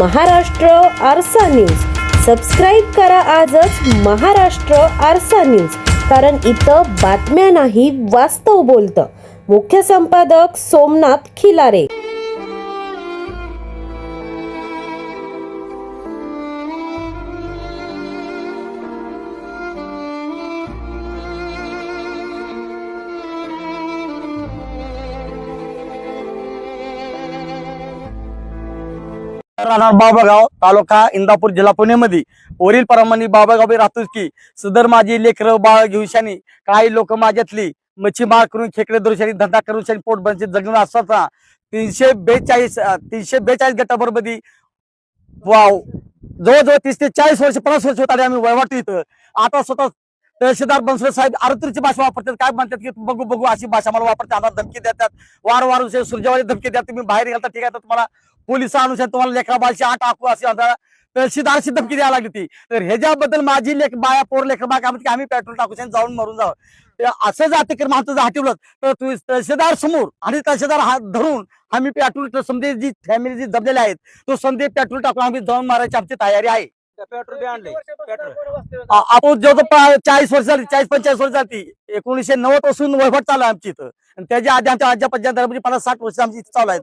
महाराष्ट्र आरसा news. Subscribe करा आजच महाराष्ट्र आरसा न्यूज. कारण इथं बातम्या नाही वास्तव बोलतं. मुख्य संपादक सोमनाथ खिलारे. राहणार बाबागाव तालुका इंदापूर जिल्हा पुणेमध्ये. वरील प्रमाणे बाबागाव राहतोच की. सदर माझी लेकर बाळ घेऊशानी काही लोक माझ्यातली मच्छीमार करून खेकडे दुरुशानी धंदा करून शानी पोट बनचे जगण असताना तीनशे बेचाळीस तीनशे बेचाळीस गटाबरोबर वाव. जवळजवळ तीस ते चाळीस वर्ष पन्नास वर्ष होत आले आम्ही वयवाटतो इथं. आता स्वतः तहसीलदार बनसोडे साहेब आरतूरची भाषा वापरतात. काय म्हणतात की बघू बघू अशी भाषा मला वापरते आता धमकी देतात. वारंवार वार धमकी देतात तुम्ही बाहेर गेलता ठीक आहे तुम्हाला पोलीस अनुसार तुम्हाला लेकरा बाळशी आठ आखू असे आता. तहसीलदारची धमकी द्यायला लागली ती तर ह्याच्याबद्दल माझी लेख बाया पोर लेकर बाय काय म्हणते की आम्ही पेट्रोल टाकू शकतो, जाऊन मरून जावं. असं जाते की माझं जर हटवलं तर तुम्ही तहसीलदार समोर आणि तहसीलदार हात धरून आम्ही पेट्रोल समजे जी फॅमिली जी जमलेले आहेत तो समजे पेट्रोल टाकून आम्ही जाऊन मारायची आमची तयारी आहे. पेट्रोल आणले. पेट्रोल आपण जो चाळीस वर्ष झाली चाळीस पंचेचाळीस वर्ष झाली एकोणीशे नव्वदपासून वहिवाट चालू आहे आमची इथं. आणि त्याच्या आधी आमच्या आजच्या पंचायत म्हणजे पन्नास साठ वर्ष आमची इथं चालू आहेत.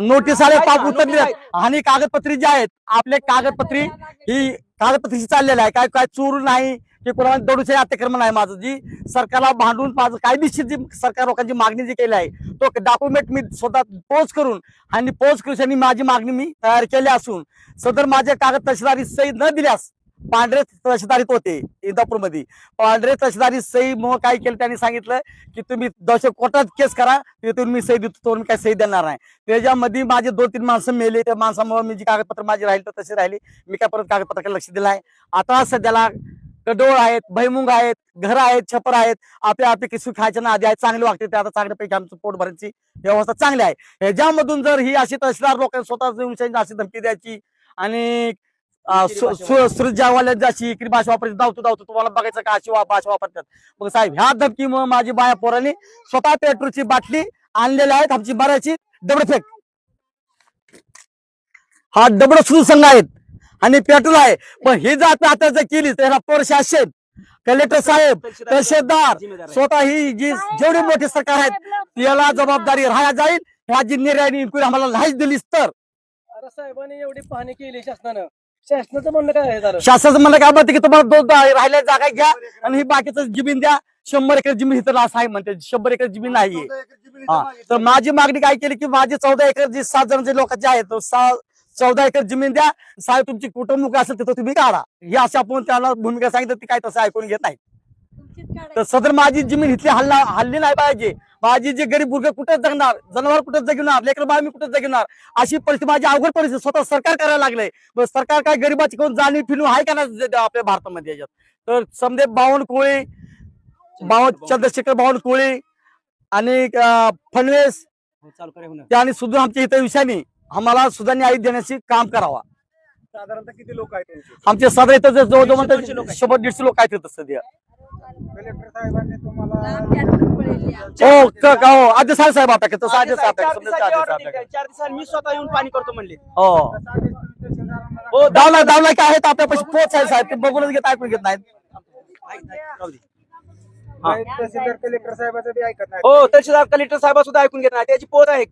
नोटीस आले पाप? उतरले आणि कागदपत्री जी आहेत आपले कागदपत्री ही कागदपत्रीची चाललेलं आहे. काय काय चोर नाही की कोणाला दडूचे अतिक्रमण आहे माझं. जी सरकारला भांडून माझं कायदेशीर जी सरकार लोकांची मागणी जी केली आहे तो डॉक्युमेंट मी स्वतः पोच करून आणि पोच करून माझी मागणी मी तयार केली असून सदर माझे कागद तहसीलदारी सही न दिल्यास पांढरे तहसीलदारीत होते इंदापूरमध्ये. पांढरे तहसीलदारी सही मग काय केलं त्यांनी सांगितलं की तुम्ही दहशत कोर्टात केस करा तिथून मी सही देतो तो मी काय सही देणार नाही. त्याच्यामध्ये माझे दोन तीन माणसं मेले त्या माणसामुळे मी जी कागदपत्र माझी राहिली तर तशी राहिली. मी काय परत कागदपत्राकडे लक्ष दिलं आहे आता सध्याला कडोळ आहेत भैमुंग आहेत घर आहेत छपर आहेत. आपल्या आपले किसू खायच्या ना आधी आहेत चांगले वागते ते. आता चांगल्यापैकी आमचं पोट भरायची व्यवस्था चांगली आहे. ह्याच्यामधून जर ही अशी तहसीलदार लोकांनी स्वतः येऊन अशी धमकी द्यायची आणि सुरजावाल्या अशी इकडे भाषा वापरायची धावतो धावतो तुम्हाला बघायचं का अशी भाषा वापरतात. मग साहेब ह्या धमकीमुळे माझी बाया पोरांनी स्वतः पेट्रोलची बाटली आणलेल्या आहेत आमची बऱ्याची दगड फेक. हा सुरू संघ आहेत आणि पेट्रोल आहे. पण ही जात आता जर केली तर पोर शासन कलेक्टर साहेब तहसीलदार स्वतः ही जी जेवढी मोठी सरकार आहेत याला जबाबदारी राहा जाईल. ह्या जी निर्णय आम्हाला नाहीच दिलीच तर. साहेबांनी एवढी पाहणी केली शासनानं. शासनाचं म्हणणं काय आहे शासनाचं म्हणणं काय म्हणते की तुम्हाला दोन राहिल्या जागा घ्या आणि ही बाकीचं जमीन द्या. शंभर एकर जमीन इथं असं आहे म्हणते. शंभर एकर जमीन नाहीये हा. तर माझी मागणी काय केली की माझी चौदा एकर जी सात जणांचे लोकांचे आहेत तो सा- चौदा एकर जमीन द्या. साहेब तुमची कुटुंब असेल तिथं तुम्ही काढा. ही अशी आपण त्याला भूमिका सांगितलं ती काय तसं ऐकून घेत नाही तर सदर माझी जमीन इथली हल्ला हल्ली नाही पाहिजे. माझी जे गरीब मुलगा कुठे जगणार? जनावर कुठे जगणार? लेकर बाळ मी कुठे जगणार? अशी परिस्थिती माझी अवघड परिस्थिती स्वतः सरकार करायला लागलंय. मग सरकार काय गरीबाची कोण जाणीव फिरून आहे का ना आपल्या भारतामध्ये याच्यात? तर समजे बावन्न कोळी बावन्न चंद्रशेखर बावन्न कोळी आणि फडणवीस करे होणं त्याने सुद्धा आमच्या इथं विषयाने आम्हाला सुद्धा न्याय देण्याचे काम करावा. साधारणतः किती लोक आहेत? आमचे सदर इथं जवळजवळ दीडशे- म्हणतात. शंभर दीडशे लोक आहेत इथं सध्या. कलेक्टर साहेबांनी तुम्हाला हो क- क- हो. आधी साहेब साहेब आपल्या तसं चार समजा दिवसाची order दिली. चार मी स्वतः येऊन पाणी करतो म्हणले. हो. हो दावला दावला काय आहेत आपल्यापाशी पोच आहे साहेब ते बघूनच घेत ऐकून घेत नाहीत. राहू दे. तहसीलदार कलेक्टर साहेबाचं बी ऐकत नाही हो तहसीलदार कलेक्टर साहेब सुद्धा ऐकून घेत नाही त्याची पोच आहे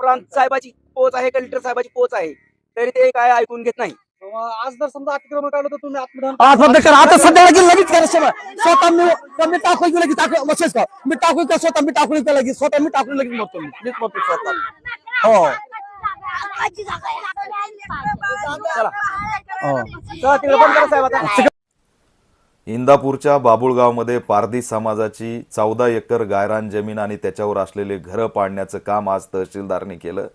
प्रांत साहेबाची पोच आहे कलेक्टर साहेबाची पोच आहे. तरी ते काय ऐकून घेत नाही आज जर समजा अतिक्रमण काढलं तर तुम्ही आज बंद करा. आता सध्या लगेच लगेच करा सगळं स्वतः मी मी टाकून गेलं की टाकून बसेस का? मी टाकून का स्वतः मी टाकून का लगेच? स्वतः मी टाकून लगेच मरतो मी? मीच मरतो स्वतः. हो. हो. चला तिकडे बंद करा साहेब आता. इंदापूरच्या बाबुळगावमध्ये पारधी समाजाची चौदा एकर गायरान जमीन आणि त्याच्यावर असलेले घरं पाडण्याचं काम आज तहसीलदारने केलं.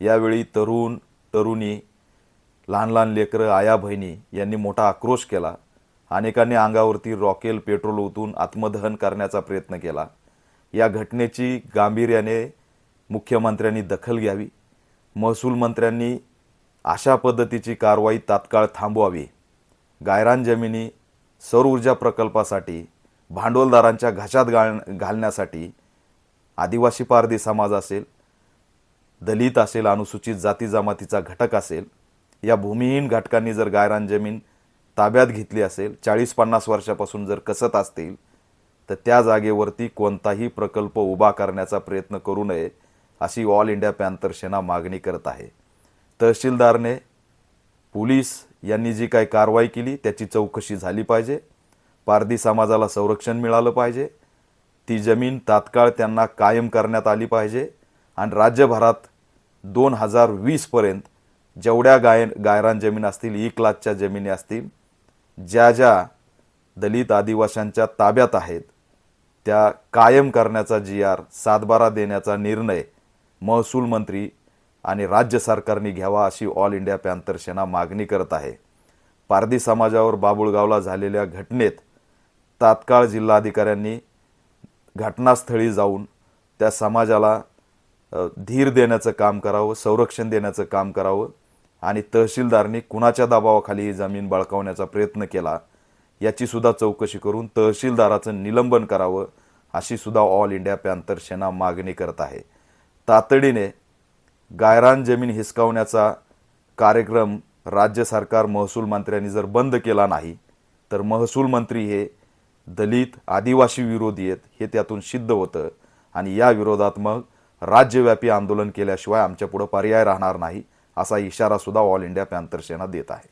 यावेळी तरुण तरुणी लहान लहान लेकरं आया बहिणी यांनी मोठा आक्रोश केला. अनेकांनी अंगावरती रॉकेल पेट्रोल ओतून आत्मदहन करण्याचा प्रयत्न केला. या घटनेची गांभीर्याने मुख्यमंत्र्यांनी दखल घ्यावी. महसूल मंत्र्यांनी अशा पद्धतीची कारवाई तात्काळ थांबवावी. गायरान जमिनी सौर ऊर्जा प्रकल्पासाठी भांडवलदारांच्या घशात घाल घालण्यासाठी आदिवासी पारधी समाज असेल दलित असेल अनुसूचित जाती जमातीचा घटक असेल या भूमिहीन घटकांनी जर गायरान जमीन ताब्यात घेतली असेल चाळीस पन्नास वर्षापासून जर कसत असतील तर त्या जागेवरती कोणताही प्रकल्प उभा करण्याचा प्रयत्न करू नये अशी ऑल इंडिया पॅन्थर सेना मागणी करत आहे. तहसीलदारने पोलीस यांनी जी काही कारवाई केली त्याची चौकशी झाली पाहिजे. पारधी समाजाला संरक्षण मिळालं पाहिजे. ती जमीन तात्काळ त्यांना कायम करण्यात आली पाहिजे. आणि राज्यभरात दोन हजार वीसपर्यंत जेवढ्या गाय गायरान जमीन असतील एक लाखच्या जमिनी असतील ज्या ज्या दलित आदिवाशांच्या ताब्यात आहेत त्या कायम करण्याचा जी आर सातबारा देण्याचा निर्णय महसूल मंत्री आणि राज्य सरकारने घ्यावा अशी ऑल इंडिया पॅन्थर सेना मागणी करत आहे. पारधी समाजावर बाबुळगावला झालेल्या घटनेत तात्काळ जिल्हाधिकाऱ्यांनी घटनास्थळी जाऊन त्या समाजाला धीर देण्याचं काम करावं संरक्षण देण्याचं काम करावं आणि तहसीलदारनी कुणाच्या दबावाखाली ही जमीन बळकावण्याचा प्रयत्न केला याची सुद्धा चौकशी करून तहसीलदाराचं निलंबन करावं अशी सुद्धा ऑल इंडिया पॅन्थर सेना मागणी करत आहे. तातडीने गायरान जमीन हिसकावण्याचा कार्यक्रम राज्य सरकार महसूल मंत्र्यांनी जर बंद केला नाही तर महसूल मंत्री हे दलित आदिवासी विरोधी आहेत हे त्यातून सिद्ध होतं आणि या विरोधात मग राज्यव्यापी आंदोलन केल्याशिवाय आमच्या पुढं पर्याय राहणार नाही असा इशारा सुद्धा ऑल इंडिया पॅन्थर सेना देत आहे.